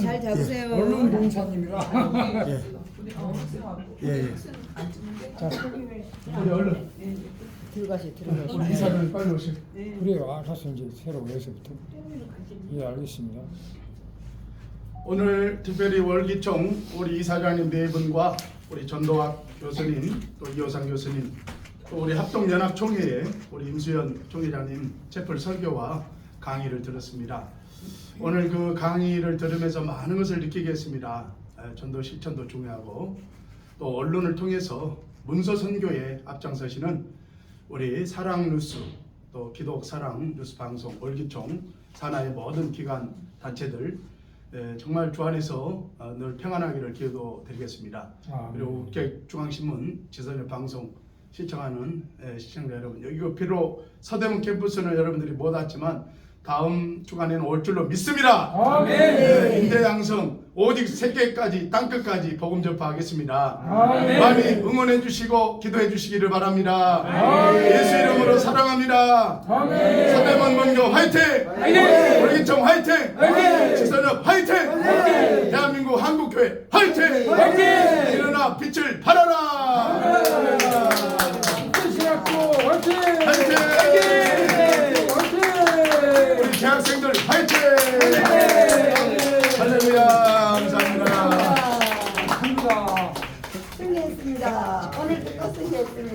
잘 잡으세요. 언론 동사님이라. 예. 예, 예. 자, 우리 얼른 들어가시 들어가시. 우리 이사님 빨리 오세요. 그래요. 알아서 이제 새로 여기서부터. 예, 알겠습니다. 오늘 특별히 월기총 우리 이사장님 네 분과 우리 전도학 교수님 또 이호상 교수님 또 우리 합동연합 총회에 우리 임수연 총회장님 채플 설교와 강의를 들었습니다. 오늘 그 강의를 들으면서 많은 것을 느끼게 했습니다. 에, 전도 실천도 중요하고 또 언론을 통해서 문서 선교에 앞장서시는 우리 사랑 뉴스 또 기독 사랑 뉴스 방송 월기총 산하의 모든 기관 단체들 에, 정말 주 안에서 어, 늘 평안하기를 기도 드리겠습니다. 아멘. 그리고 국회 중앙신문 지선의 방송 시청하는 에, 시청자 여러분 여기 그 비록 서대문 캠퍼스는 여러분들이 못 왔지만 다음 주간에는 올 줄로 믿습니다. 아멘. 네, 인대 양성 오직 세계까지 땅끝까지 복음 전파하겠습니다. 아멘. 많이 응원해 주시고 기도해 주시기를 바랍니다. 예수 이름으로 사랑합니다. 아멘. 서대문 문교 화이팅! 화이팅! 월기청 화이팅! 화이팅! 지선엽 화이팅! 대한민국 한국교회 화이팅! 화이팅! 일어나 빛을 발하 감사합니다. 합니다. 승리했습니다. 오늘 끝 쓰셨습니다.